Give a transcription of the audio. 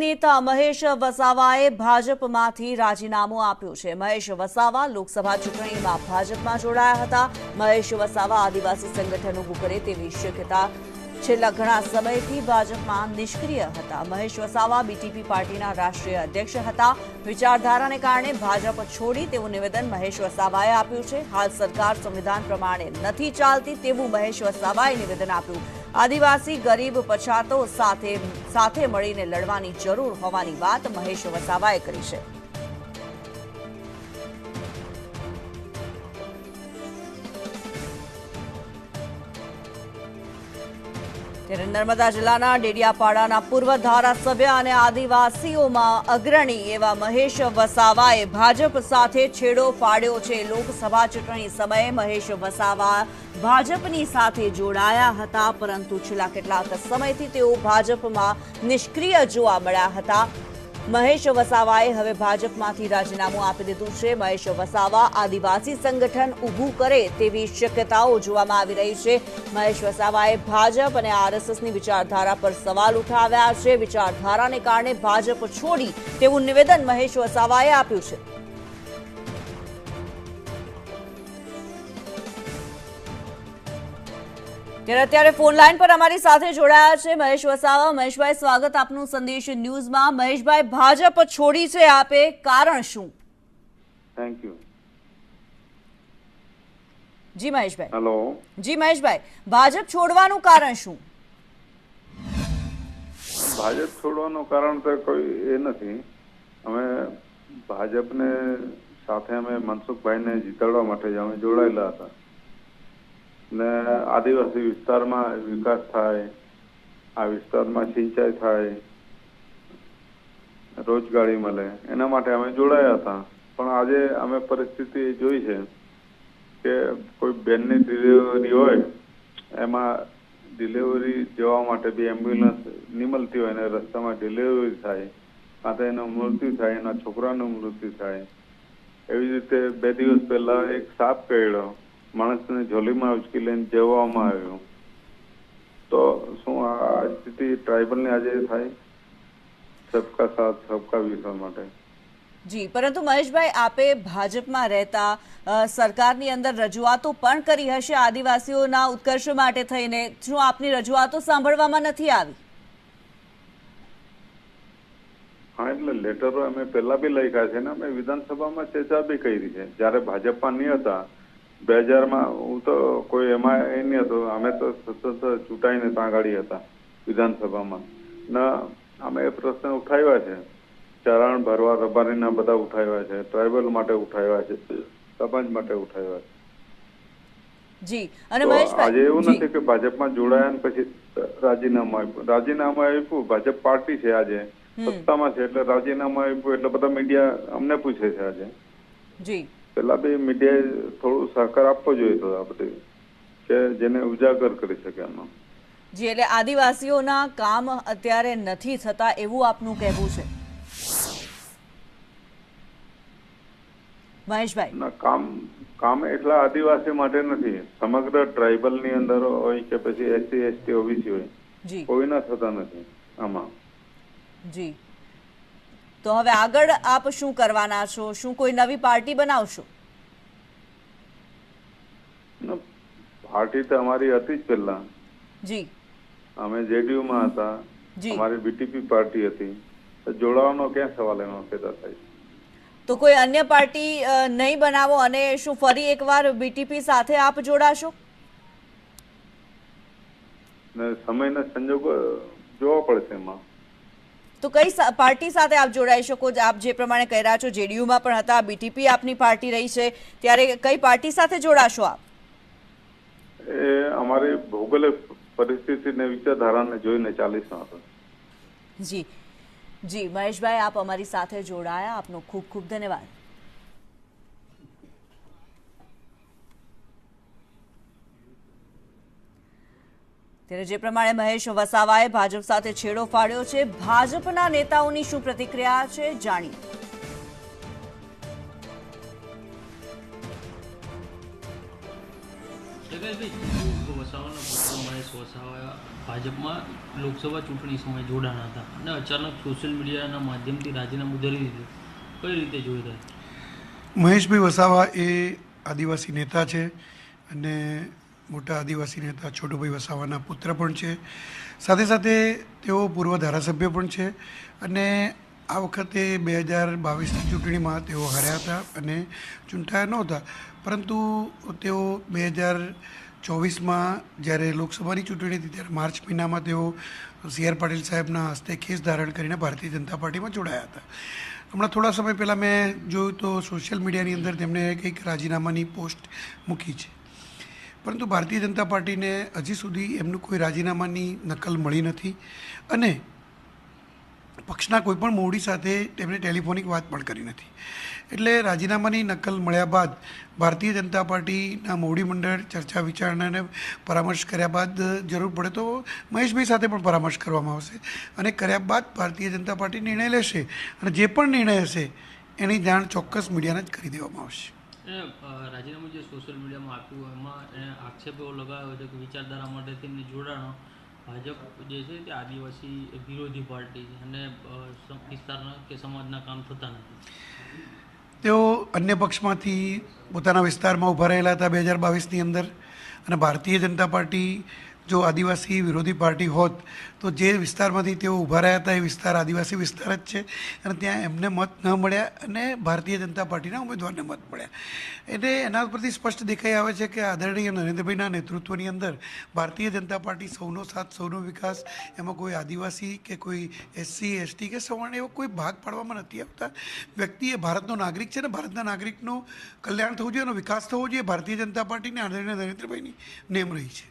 નેતા મહેશ વસાવાએ ભાજપમાંથી રાજીનામું આપ્યું છે. મહેશ વસાવા લોકસભા ચૂંટણીમાં ભાજપમાં જોડાયા હતા. મહેશ વસાવા આદિવાસી સંગઠન ઊભું કરે તેવી શક્યતા છેલ્લા ઘણા સમયથી ભાજપમાં નિષ્ક્રિય હતા. મહેશ વસાવા બીટીપી પાર્ટીના રાષ્ટ્રીય અધ્યક્ષ હતા. વિચારધારાને કારણે ભાજપ છોડી તેવું નિવેદન મહેશ વસાવાએ આપ્યું છે. હાલ સરકાર સંવિધાન પ્રમાણે નથી ચાલતી તેવું મહેશ વસાવાએ નિવેદન આપ્યું. આદિવાસી ગરીબ પછાતો સાથે સાથે મળીને લડવાની જરૂર હોવાની વાત મહેશ વસાવાએ કરી છે. ત્યારે નર્મદા જિલ્લાના ડેડિયાપાડાના પૂર્વ ધારાસભ્ય અને આદિવાસીઓમાં અગ્રણી એવા મહેશ વસાવાએ ભાજપ સાથે છેડો ફાડ્યો છે. લોકસભા ચૂંટણી સમયે મહેશ વસાવા ભાજપની સાથે જોડાયા હતા, પરંતુ છેલ્લા કેટલાક સમયથી તેઓ ભાજપમાં નિષ્ક્રિય જોવા મળ્યા હતા. મહેશ વસાવાએ હવે ભાજપમાંથી રાજીનામું આપી દીધું છે. મહેશ વસાવા આદિવાસી સંગઠન ઊભું કરે તેવી શક્યતાઓ જોવામાં આવી રહી છે. મહેશ વસાવાએ ભાજપ અને આરએસએસની વિચારધારા પર સવાલ ઉઠાવ્યા છે. વિચારધારાને કારણે ભાજપ છોડી તેવું નિવેદન મહેશ વસાવાએ આપ્યું છે. ત્યારે અત્યારે ફોન લાઈન પર અમારી સાથે જોડાયા છે મહેશ વસાવા. મહેશભાઈ સ્વાગત આપનું સંદેશ ન્યૂઝમાં. મહેશભાઈ ભાજપ છોડી છે આપે. કારણ શું? Thank you ji Maheshbhai. Hello ji Maheshbhai Bhajap છોડવાનું કારણ શું? ભાજપ છોડવાનું કારણ તો કોઈ એ નથી. અમે ભાજપને સાથે અમે મનસુખભાઈને જીતાડવા માટે જ અમે જોડાયેલા હતા. ને આદિવાસી વિસ્તારમાં વિકાસ થાય, આ વિસ્તારમાં સિંચાઈ થાય, રોજગારી મળે, એના માટે અમે જોડાયા હતા. પણ આજે અમે પરિસ્થિતિ જોઈ છે કે કોઈ બેનની ડિલિવરી હોય, એમાં ડિલિવરી જવા માટે બી એમ્બ્યુલન્સ નીમલતી હોય અને રસ્તામાં ડિલિવરી થાય કાં તો એનું મૃત્યુ થાય, એના છોકરાનું મૃત્યુ થાય. એવી રીતે બે દિવસ પહેલા એક સાપ કરડ્યો માણસને ઝોલીમાં ઉચકી લઈને જવામાં આવ્યો. તો શું આ સ્થિતિ ટ્રાઇબલની આજે થાય? સબકા સાથ સબકા વિકાસ માટે. જી પરંતુ મહેશભાઈ આપે ભાજપમાં રહેતા સરકારની અંદર રજૂઆતો પણ કરી હશે આદિવાસીઓના ઉત્કર્ષ માટે થઈને. શું આપની રજૂઆતો સાંભળવામાં નથી આવી? હા એટલે લેટરો અમે પહેલા બી લખ્યા છે ને. અમે વિધાનસભામાં ચર્ચા બી કરી છે. જ્યારે ભાજપમાં નહીં હતા બે હજારમાં હું તો કોઈ એમાં એ નહીં હતો. અમે તો સતત ચૂંટાઈને ત્યાં આગળ હતા વિધાનસભામાં. ને અમે એ પ્રશ્ન ઉઠાવ્યા છે. ચારણ ભરવા રબારીના બધા ઉઠાવ્યા છે. ટ્રાઇબલ માટે ઉઠાવ્યા છે. સમાજ માટે ઉઠાવ્યા છે. જી. અને આજે એવું નથી કે ભાજપમાં જોડાયા ને પછી રાજીનામું આપ્યું. રાજીનામું આપ્યું ભાજપ પાર્ટી છે આજે. સત્તામાં છે એટલે રાજીનામું આપ્યું એટલે બધા મીડિયા અમને પૂછે છે આજે. જી. પેલા બી મીડિયાએ થોડું સહકાર આપવો જોઈએ તો આ બધી કે જેને ઉજાગર કરી શકે એમાં જી એટલે આદિવાસીઓના કામ અત્યારે નથી થતા એવું આપનું કહેવું છે. મહેશભાઈ. ના કામ કામ એટલા આદિવાસી માટે નથી. સમગ્ર ટ્રાઇબલની અંદર હોય કે પછી એસસી એસટી ઓબીસી હોય કોઈ કોઈના થતા નથી આમાં. જી. તો હવે આગળ આપ શું કરવાના છો? શું કોઈ નવી પાર્ટી બનાવશો? પાર્ટી તો અમારી હતી જ પહેલા. જી. અમે જેડીયુ માં હતા. અમારી બીટીપી પાર્ટી હતી. તો જોડાવાનો ક્યાં સવાલ એમાં પેદા થાય? તો કોઈ અન્ય પાર્ટી નહીં બનાવો અને શું ફરી એકવાર બીટીપી સાથે આપ જોડાશો? ને સમયના સંજોગો જોવા પડશે એમાં. તો કઈ પાર્ટી સાથે આપ જોડાઈ શકો આપ જે પ્રમાણે કહી રહ્યા છો જેડીયુમાં પણ હતા બીટીપી આપની પાર્ટી રહી છે. ત્યારે કઈ પાર્ટી સાથે જોડાશો આપ? એ અમારી ભૌગોલિક પરિસ્થિતિ ને વિચારધારાને જોઈને ચાલીસ હતો. જી. જી મહેશભાઈ આપ અમારી સાથે જોડાયા. આપનો ખૂબ ખૂબ ધન્યવાદ. ત્યારે જે પ્રમાણે મહેશ વસાવાએ ભાજપ સાથે છેડો ફાડ્યો છે ભાજપના નેતાઓની શું પ્રતિક્રિયા છે જાણીએ. જગતભાઈ વસાવાના મહેશ મહેશ વસાવા ભાજપમાં લોકસભા ચૂંટણી સમયે જોડાણા હતા અને અચાનક સોશિયલ મીડિયાના માધ્યમથી રાજીનામું ધરી દીધું. કઈ રીતે જોઈ રહ્યા મહેશભાઈ વસાવા એ આદિવાસી નેતા છે અને મોટા આદિવાસી નેતા છોટુભાઈ વસાવાના પુત્ર પણ છે. સાથે સાથે તેઓ પૂર્વ ધારાસભ્ય પણ છે અને આ વખતે બે હજાર બાવીસની ચૂંટણીમાં તેઓ હાર્યા હતા અને ચૂંટાયા નહોતા. પરંતુ તેઓ બે હજાર ચોવીસમાં જ્યારે લોકસભાની ચૂંટણી હતી ત્યારે માર્ચ મહિનામાં તેઓ સી આર પાટીલ સાહેબના હસ્તે કેસ ધારણ કરીને ભારતીય જનતા પાર્ટીમાં જોડાયા હતા. હમણાં થોડા સમય પહેલાં મેં જોયું તો સોશિયલ મીડિયાની અંદર તેમણે કંઈક રાજીનામાની પોસ્ટ મૂકી છે. પરંતુ ભારતીય જનતા પાર્ટીને હજી સુધી એમનું કોઈ રાજીનામાની નકલ મળી નથી અને પક્ષના કોઈપણ મોવડી સાથે તેમણે ટેલિફોનિક વાત પણ કરી નથી. એટલે રાજીનામાની નકલ મળ્યા બાદ ભારતીય જનતા પાર્ટીના મોવડી મંડળ ચર્ચા વિચારણાને પરામર્શ કર્યા બાદ જરૂર પડે તો મહેશભાઈ સાથે પણ પરામર્શ કરવામાં આવશે અને કર્યા બાદ ભારતીય જનતા પાર્ટી નિર્ણય લેશે અને જે પણ નિર્ણય હશે એની જાણ ચોક્કસ મીડિયાને જ કરી દેવામાં આવશે. અને રાજીનામું જે સોશિયલ મીડિયામાં આપ્યું, એમાં એને આક્ષેપ એવો લગાવ્યો છે કે વિચારધારા માટે તેમને જોડાણો ભાજપ જે છે તે આદિવાસી વિરોધી પાર્ટી છે અને વિસ્તારના કે સમાજના કામ થતા નથી. તેઓ અન્ય પક્ષમાંથી પોતાના વિસ્તારમાં ઊભા રહેલા હતા બે હજાર બાવીસની અંદર અને ભારતીય જનતા પાર્ટી જો આદિવાસી વિરોધી પાર્ટી હોત, તો જે વિસ્તારમાંથી તેઓ ઊભા રહ્યા હતા, એ વિસ્તાર આદિવાસી વિસ્તાર જ છે. અને ત્યાં એમને મત ન મળ્યા અને ભારતીય જનતા પાર્ટીના ઉમેદવારને મત મળ્યા. એટલે એના પરથી સ્પષ્ટ દેખાઈ આવે છે કે આદરણીય નરેન્દ્રભાઈના નેતૃત્વની અંદર ભારતીય જનતા પાર્ટી સૌનો સાથ, સૌનો વિકાસ, એમાં કોઈ આદિવાસી કે કોઈ એસસી, એસટી કે સવર્ણ એવો કોઈ ભાગ પાડવામાં નથી આવતા. વ્યક્તિ એ ભારતનો નાગરિક છે ને ભારતના નાગરિકનું કલ્યાણ થવું જોઈએ, એનો વિકાસ થવો જોઈએ. ભારતીય જનતા પાર્ટીની આદરણીય નરેન્દ્રભાઈની નેમ રહી છે.